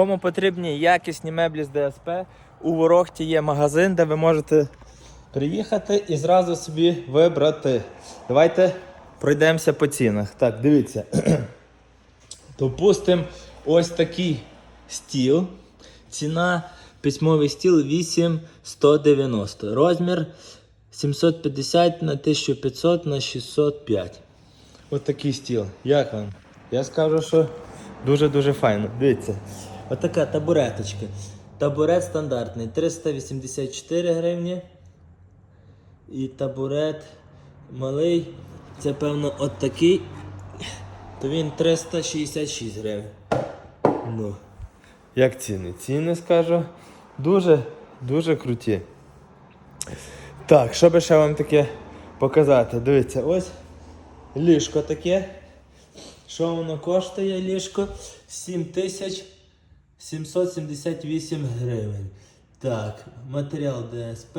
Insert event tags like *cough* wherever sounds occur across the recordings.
Кому потрібні якісні меблі з ДСП, у Ворохті є магазин, де ви можете приїхати і зразу собі вибрати. Давайте пройдемося по цінах. Так, дивіться. *clears throat* Допустим, ось такий стіл. Ціна письмовий стіл 8,190. Розмір 750 на 1500 на 605. Ось такий стіл. Як вам? Я скажу, що дуже-дуже файно. Дивіться. Отака табуреточка. Табурет стандартний 384 гривні. І табурет малий. Це певно от такий. То він 366 гривень. Ну. Як ціни? Ціни скажу. Дуже, дуже круті. Так, що би ще вам таке показати? Дивіться, ось ліжко таке. Що воно коштує ліжко? 7778 гривень. Так, матеріал ДСП.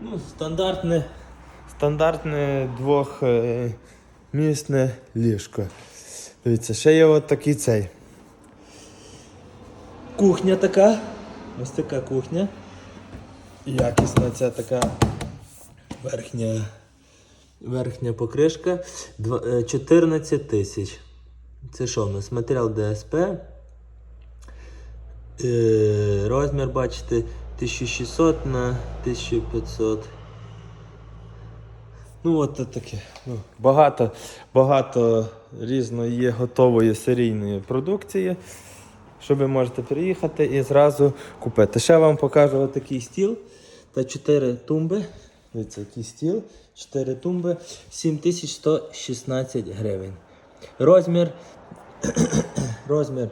Ну, стандартне, стандартне двохмісне ліжко. Дивіться, ще є от такий цей. Кухня така. Ось така кухня. Якісна ця така верхня, верхня покришка. Е, 14 тисяч. Це що в нас? Матеріал ДСП. Е, розмір, бачите, 1600 на 1500. Ну, от таке. Ну, багато, багато різної є готової серійної продукції, що ви можете приїхати і зразу купити. Ще вам покажу отакий стіл та 4 тумби. Дивіться, який стіл, 4 тумби, 7116 гривень. Розмір, *clears throat* розмір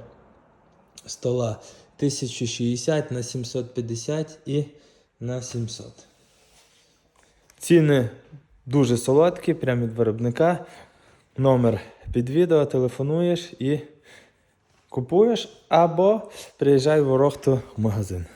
стола 1060 на 750 і на 700. Ціни дуже солодкі, прямо від виробника. Номер під відео, телефонуєш і купуєш або приїжджай в Ворохту в магазин.